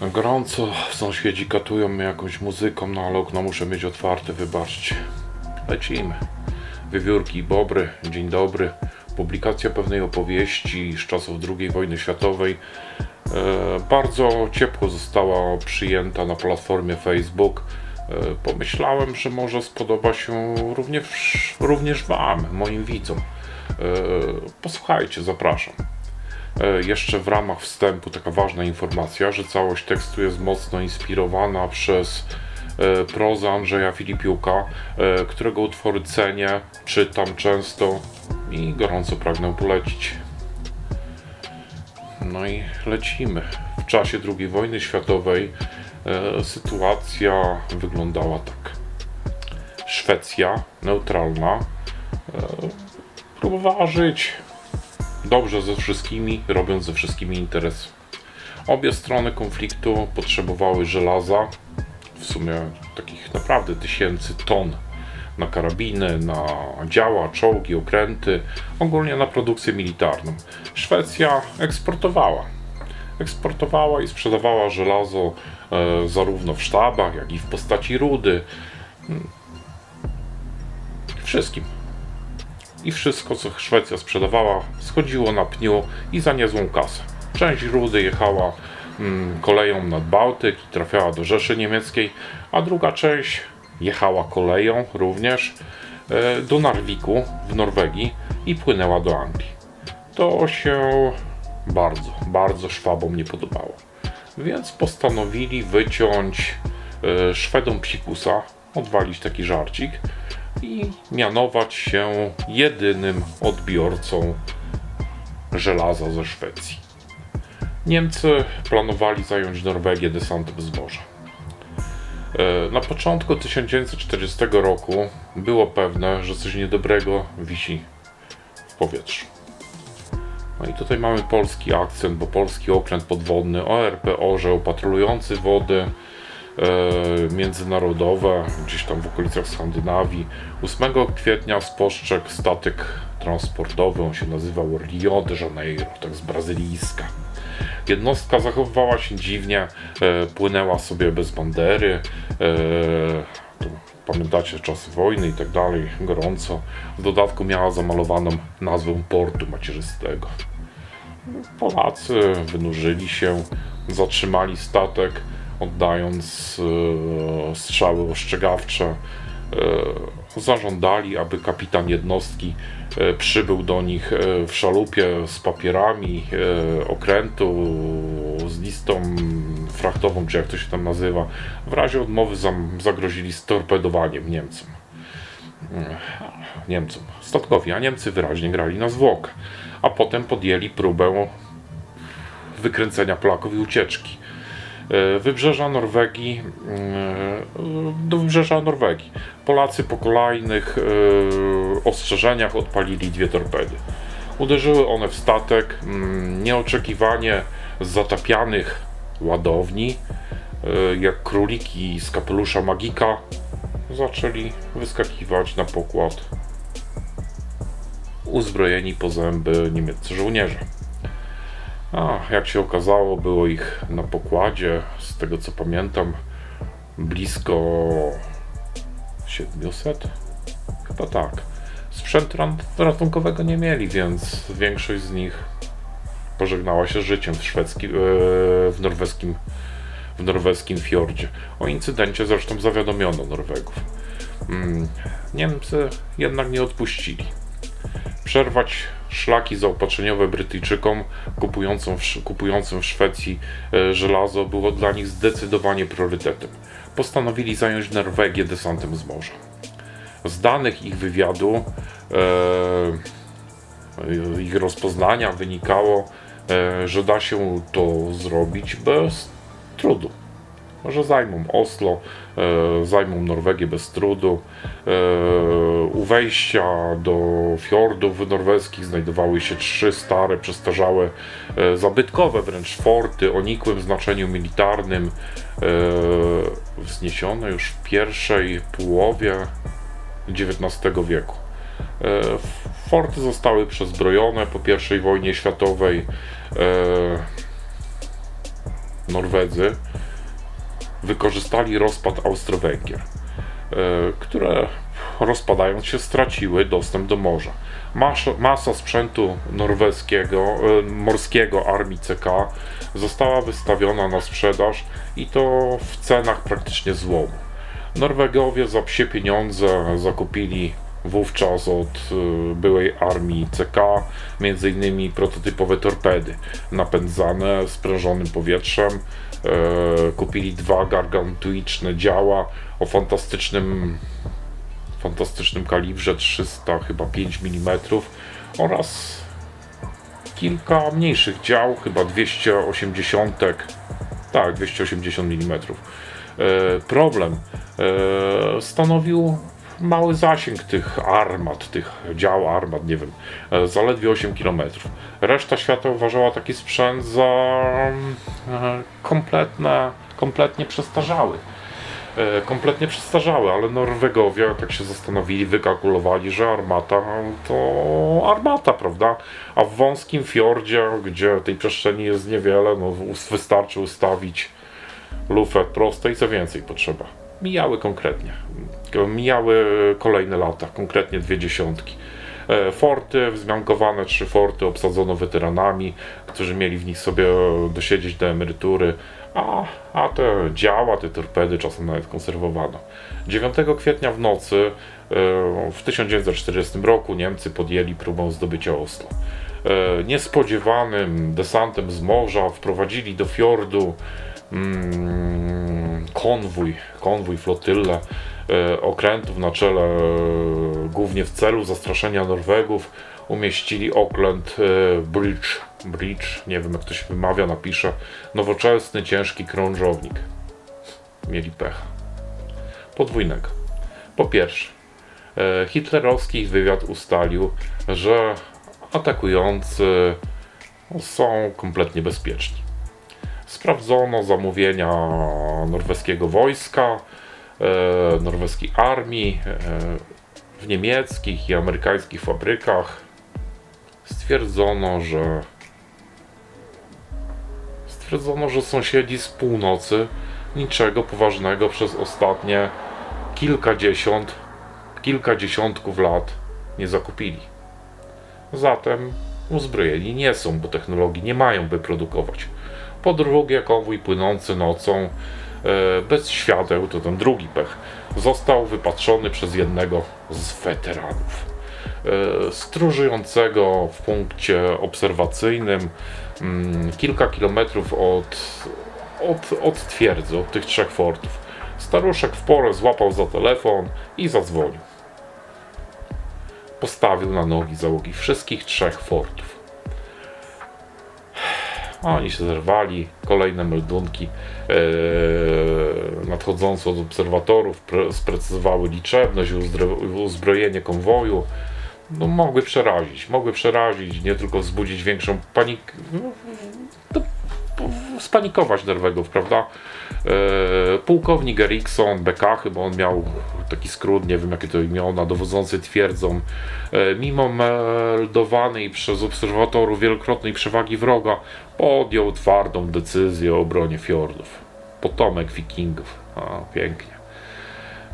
Gorąco sąsiedzi katują mnie jakąś muzyką, no ale okno muszę mieć otwarte, wybaczcie. Lecimy. Wiewiórki i Bobry, dzień dobry. Publikacja pewnej opowieści z czasów II wojny światowej e, bardzo ciepło została przyjęta na platformie Facebook. E, pomyślałem, że może spodoba się również, również Wam, moim widzom. E, posłuchajcie, zapraszam. E, Jeszcze w ramach wstępu taka ważna informacja, że całość tekstu jest mocno inspirowana przez e, prozę Andrzeja Filipiuka, e, którego utwory cenię, czytam często i gorąco pragnę polecić. No i lecimy. W czasie II wojny światowej sytuacja wyglądała tak. Szwecja, neutralna, próbowała żyć dobrze ze wszystkimi, robiąc ze wszystkimi interes. Obie strony konfliktu potrzebowały żelaza, w sumie takich naprawdę tysięcy ton na karabiny, na działa, czołgi, okręty, ogólnie na produkcję militarną. Szwecja eksportowała. Eksportowała i sprzedawała żelazo e, zarówno w sztabach, jak i w postaci rudy. Mm. Wszystkim i wszystko, co Szwecja sprzedawała, schodziło na pniu i za niezłą kasę. Część rudy jechała mm, koleją nad Bałtyk i trafiała do Rzeszy Niemieckiej, a druga część jechała koleją również e, do Narviku w Norwegii i płynęła do Anglii. To się bardzo, bardzo Szwabom nie podobało. Więc postanowili wyciąć e, Szwedom psikusa, odwalić taki żarcik i mianować się jedynym odbiorcą żelaza ze Szwecji. Niemcy planowali zająć Norwegię desantem zboża. E, Na początku 1940 roku było pewne, że coś niedobrego wisi w powietrzu. No i tutaj mamy polski akcent, bo polski okręt podwodny ORP Orzeł patrolujący wody międzynarodowe gdzieś tam w okolicach Skandynawii 8 kwietnia spostrzegł statek transportowy, on się nazywał Rio de Janeiro, tak z brazylijska. Jednostka zachowywała się dziwnie, e, płynęła sobie bez bandery. E, pamiętacie czasy wojny i tak dalej, gorąco. W dodatku miała zamalowaną nazwę portu macierzystego. Polacy wynurzyli się, zatrzymali statek, oddając e, strzały ostrzegawcze. E, zażądali, aby kapitan jednostki e, przybył do nich w szalupie z papierami okrętu, z listą frachtową, czy jak to się tam nazywa. W razie odmowy zagrozili storpedowaniem Niemcom. Niemcom, statkowi, a Niemcy wyraźnie grali na zwłok. A potem podjęli próbę wykręcenia Polaków i ucieczki. E, Wybrzeża Norwegii, e, do wybrzeża Norwegii. Polacy po kolejnych e, ostrzeżeniach odpalili dwie torpedy. Uderzyły one w statek mm, nieoczekiwanie z zatapianych ładowni, jak króliki z kapelusza magika, zaczęli wyskakiwać na pokład uzbrojeni po zęby niemieccy żołnierze. A jak się okazało, było ich na pokładzie, z tego co pamiętam, blisko 700? Chyba tak. Sprzętu rat- ratunkowego nie mieli, więc większość z nich pożegnała się życiem w szwedzkim, e, w norweskim, w norweskim fiordzie. O incydencie zresztą zawiadomiono Norwegów. Mm, Niemcy jednak nie odpuścili przerwać szlaki zaopatrzeniowe Brytyjczykom kupującym w, kupującym w Szwecji e, żelazo było dla nich zdecydowanie priorytetem. Postanowili zająć Norwegię desantem z morza. Z danych ich wywiadu, e, ich rozpoznania wynikało, e, że da się to zrobić bez trudu że zajmą Oslo, e, zajmą Norwegię bez trudu. E, u wejścia do fiordów norweskich znajdowały się trzy stare, przestarzałe, e, zabytkowe wręcz forty o nikłym znaczeniu militarnym, wzniesione już w pierwszej połowie XIX wieku. Forty zostały przezbrojone po I wojnie światowej. Norwedzy wykorzystali rozpad Austro-Węgier, e, które rozpadając się straciły dostęp do morza. Masa, sprzętu norweskiego, e, morskiego armii CK została wystawiona na sprzedaż i to w cenach praktycznie złomu. Norwegowie za psie pieniądze zakupili wówczas od y, byłej armii CK m.in. prototypowe torpedy napędzane sprężonym powietrzem. E, kupili dwa gargantuiczne działa o fantastycznym fantastycznym kalibrze 300 chyba 5 mm oraz kilka mniejszych dział, chyba 280 tak, 280 mm. E, problem e, stanowił mały zasięg tych armat, tych dział armat, nie wiem, e, zaledwie 8 km. Reszta świata uważała taki sprzęt za e, kompletne, kompletnie przestarzały. E, kompletnie przestarzały, ale Norwegowie tak się zastanowili, wykalkulowali, że armata to armata, prawda? A w wąskim fiordzie, gdzie tej przestrzeni jest niewiele, no wystarczy ustawić lufę prosto i co więcej potrzeba. Mijały konkretnie. Mijały kolejne lata, konkretnie dwie dziesiątki. E, Forty, wzmiankowane trzy forty obsadzono weteranami, którzy mieli w nich sobie dosiedzieć do emerytury, a, a te działa, te torpedy czasem nawet konserwowano. 9 kwietnia w nocy e, w 1940 roku Niemcy podjęli próbę zdobycia Oslo. E, Niespodziewanym desantem z morza wprowadzili do fiordu konwój, konwój, flotylę e, okrętów na czele, e, głównie w celu zastraszenia Norwegów, umieścili okręt e, Bridge, Bridge, nie wiem jak to się wymawia, napiszę, nowoczesny, ciężki krążownik. Mieli pecha. Podwójnego. Po pierwsze, hitlerowski wywiad ustalił, że atakujący są kompletnie bezpieczni. Sprawdzono zamówienia norweskiego wojska, e, norweskiej armii, e, w niemieckich i amerykańskich fabrykach. Stwierdzono, że stwierdzono, że sąsiedzi z północy niczego poważnego przez ostatnie kilkadziesiąt, kilkadziesiątków lat nie zakupili. Zatem uzbrojeni nie są, bo technologii nie mają, by produkować. Po drugie, konwój płynący nocą e, bez świateł, to ten drugi pech, został wypatrzony przez jednego z weteranów. E, stróżującego w punkcie obserwacyjnym mm, kilka kilometrów od, od, od twierdzy, od tych trzech fortów. Staruszek w porę złapał za telefon i zadzwonił. Postawił na nogi załogi wszystkich trzech fortów. Oni się zerwali, kolejne meldunki e, nadchodzące od obserwatorów pre, sprecyzowały liczebność i uzbrojenie konwoju. No, mogły przerazić, mogły przerazić, nie tylko wzbudzić większą panikę, no, spanikować Norwegów, prawda? E, pułkownik Erikson, BK, chyba on miał taki skrót, nie wiem jakie to imiona, dowodzący twierdzą, e, mimo meldowanej przez obserwatorów wielokrotnej przewagi wroga, podjął twardą decyzję o obronie fiordów. Potomek wikingów. A, pięknie.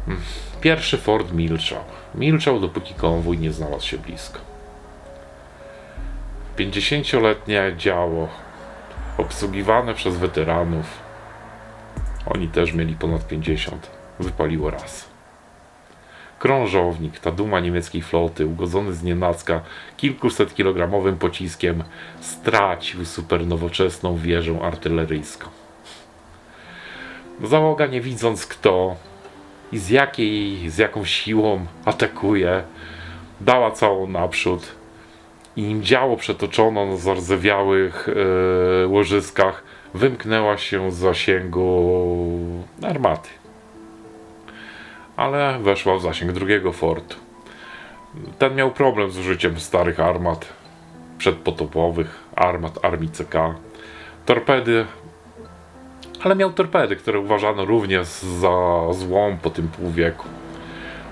Mm. Pierwszy fort milczał. Milczał, dopóki konwój nie znalazł się blisko. 50-letnie działo, obsługiwane przez weteranów, oni też mieli ponad 50, wypaliło raz. Krążownik, ta duma niemieckiej floty, ugodzony z nienacka kilkuset kilogramowym pociskiem, stracił supernowoczesną wieżę artyleryjską. Załoga, nie widząc kto i z jakiej, z jaką siłą atakuje, dała całą naprzód i nim działo przetoczono na zardzewiałych e, łożyskach, wymknęła się z zasięgu armaty. Ale weszła w zasięg drugiego fortu. Ten miał problem z użyciem starych armat, przedpotopowych, armat armii CK. Torpedy, ale miał torpedy, które uważano również za złom po tym półwieku.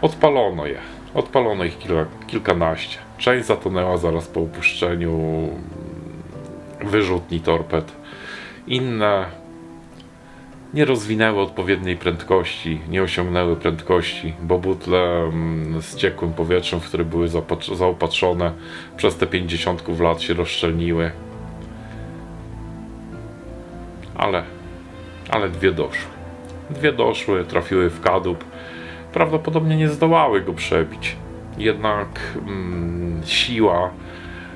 Odpalono je. Odpalono ich kilka, kilkanaście. Część zatonęła zaraz po opuszczeniu wyrzutni torped. Inne nie rozwinęły odpowiedniej prędkości, nie osiągnęły prędkości, bo butle mm, z ciekłym powietrzem, w które były zaopatrzone, przez te 50 lat się rozszczelniły. Ale, ale dwie doszły. Dwie doszły, trafiły w kadłub. Prawdopodobnie nie zdołały go przebić. Jednak mm, siła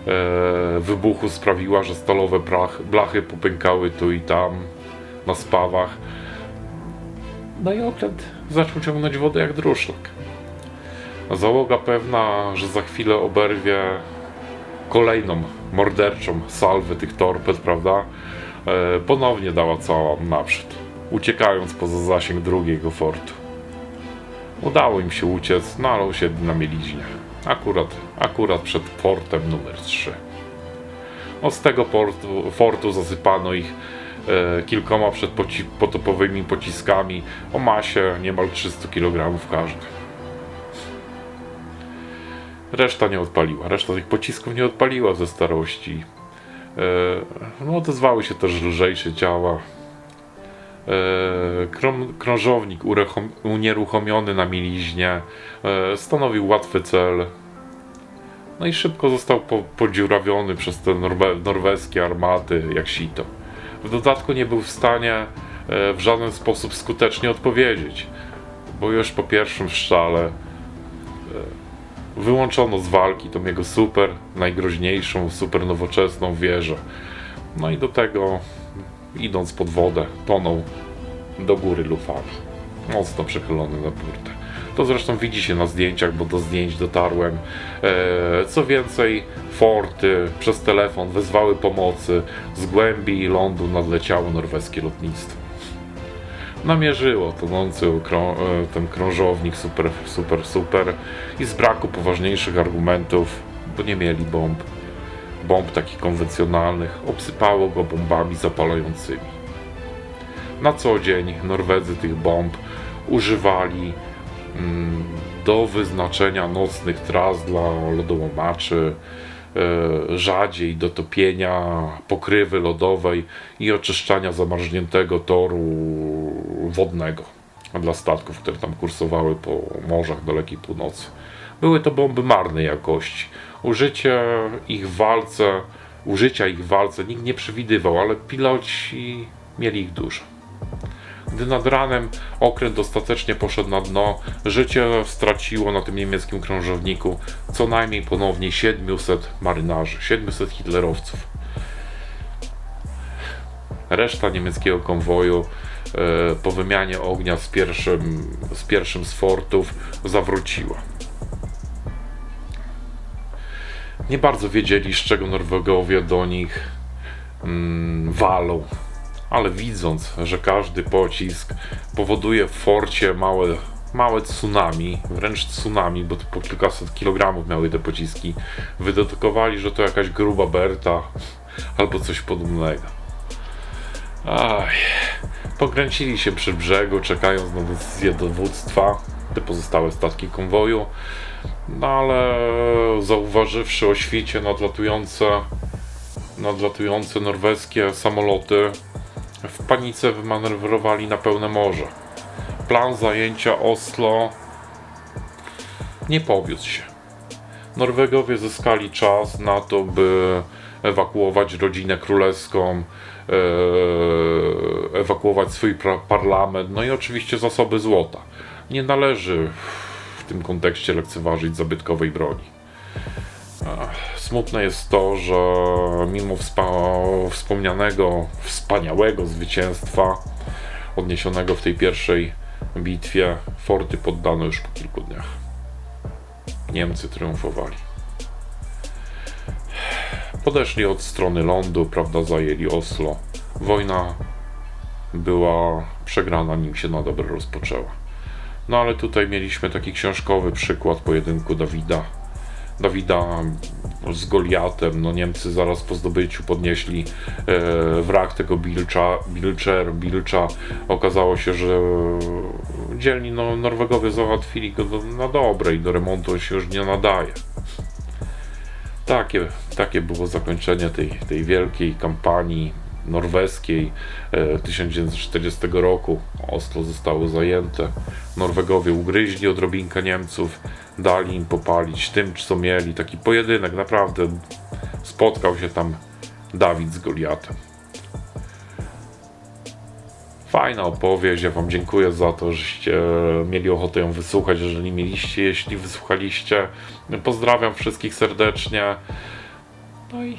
e, wybuchu sprawiła, że stalowe blachy popękały tu i tam na spawach. No i okręt zaczął ciągnąć wodę jak druszlak. Załoga pewna, że za chwilę oberwie kolejną morderczą salwę tych torped, prawda? E, ponownie dała cała naprzód, uciekając poza zasięg drugiego fortu. Udało im się uciec, no ale usiedli na mieliźnie. Akurat, akurat przed portem numer 3. No z tego portu, fortu zasypano ich kilkoma przedpotopowymi pociskami o masie niemal 300 kg każdy. Reszta nie odpaliła, reszta tych pocisków nie odpaliła ze starości. E, no, odezwały się też lżejsze ciała. E, krą- krążownik unieruchomiony na mieliźnie e, stanowił łatwy cel. No i szybko został po- podziurawiony przez te norwe- norweskie armaty jak sito. W dodatku nie był w stanie e, w żaden sposób skutecznie odpowiedzieć, bo już po pierwszym szczale e, wyłączono z walki tą jego super, najgroźniejszą, super nowoczesną wieżę. No i do tego, idąc pod wodę, tonął do góry lufami. Mocno przychylony na burtę. To zresztą widzi się na zdjęciach, bo do zdjęć dotarłem. E, co więcej, forty przez telefon wezwały pomocy. Z głębi lądu nadleciało norweskie lotnictwo. Namierzyło tonący e, ten krążownik super, super, super i z braku poważniejszych argumentów, bo nie mieli bomb, bomb takich konwencjonalnych, obsypało go bombami zapalającymi. Na co dzień Norwedzy tych bomb używali do wyznaczenia nocnych tras dla lodołamaczy, e, rzadziej do topienia pokrywy lodowej i oczyszczania zamarzniętego toru wodnego dla statków, które tam kursowały po morzach dalekiej północy. Były to bomby marnej jakości. Użycie ich w walce, użycia ich w walce nikt nie przewidywał, ale piloci mieli ich dużo. Gdy nad ranem okręt ostatecznie poszedł na dno, życie straciło na tym niemieckim krążowniku co najmniej ponownie 700 marynarzy, 700 hitlerowców. Reszta niemieckiego konwoju e, po wymianie ognia z pierwszym, z pierwszym z fortów zawróciła. Nie bardzo wiedzieli, z czego Norwegowie do nich mm, walą ale widząc, że każdy pocisk powoduje w forcie małe, małe tsunami, wręcz tsunami, bo to po kilkaset kilogramów miały te pociski, wydedukowali, że to jakaś gruba berta albo coś podobnego. Aj, pokręcili się przy brzegu, czekając na decyzję dowództwa, te pozostałe statki konwoju, no ale zauważywszy o świcie nadlatujące, nadlatujące norweskie samoloty, w panice wymanewrowali na pełne morze. Plan zajęcia Oslo nie powiódł się. Norwegowie zyskali czas na to, by ewakuować rodzinę królewską, e, ewakuować swój parlament, no i oczywiście zasoby złota. Nie należy w tym kontekście lekceważyć zabytkowej broni. Smutne jest to, że mimo wspomnianego, wspaniałego zwycięstwa odniesionego w tej pierwszej bitwie, forty poddano już po kilku dniach. Niemcy triumfowali. Podeszli od strony lądu, prawda, zajęli Oslo. Wojna była przegrana, nim się na dobre rozpoczęła. No ale tutaj mieliśmy taki książkowy przykład pojedynku Dawida Dawida z Goliatem. No Niemcy zaraz po zdobyciu podnieśli e, wrak tego Bilcza, Bilczer, Bilcza. Okazało się, że dzielni no, Norwegowie załatwili go do, na dobre i do remontu on się już nie nadaje. Takie, takie było zakończenie tej, tej wielkiej kampanii norweskiej e, 1940 roku. Oslo zostało zajęte. Norwegowie ugryźli odrobinkę Niemców, dali im popalić tym, co mieli. Taki pojedynek, naprawdę spotkał się tam Dawid z Goliatem. Fajna opowieść. Ja Wam dziękuję za to, żeście mieli ochotę ją wysłuchać. Jeżeli mieliście, jeśli wysłuchaliście, pozdrawiam wszystkich serdecznie. No i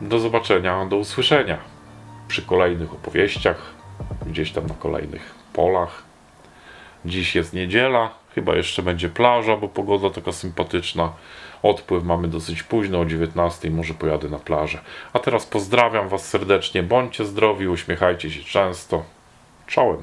do zobaczenia, do usłyszenia przy kolejnych opowieściach, gdzieś tam na kolejnych polach. Dziś jest niedziela, chyba jeszcze będzie plaża, bo pogoda taka sympatyczna. Odpływ mamy dosyć późno, o 19, może pojadę na plażę. A teraz pozdrawiam Was serdecznie, bądźcie zdrowi, uśmiechajcie się często. Czołem.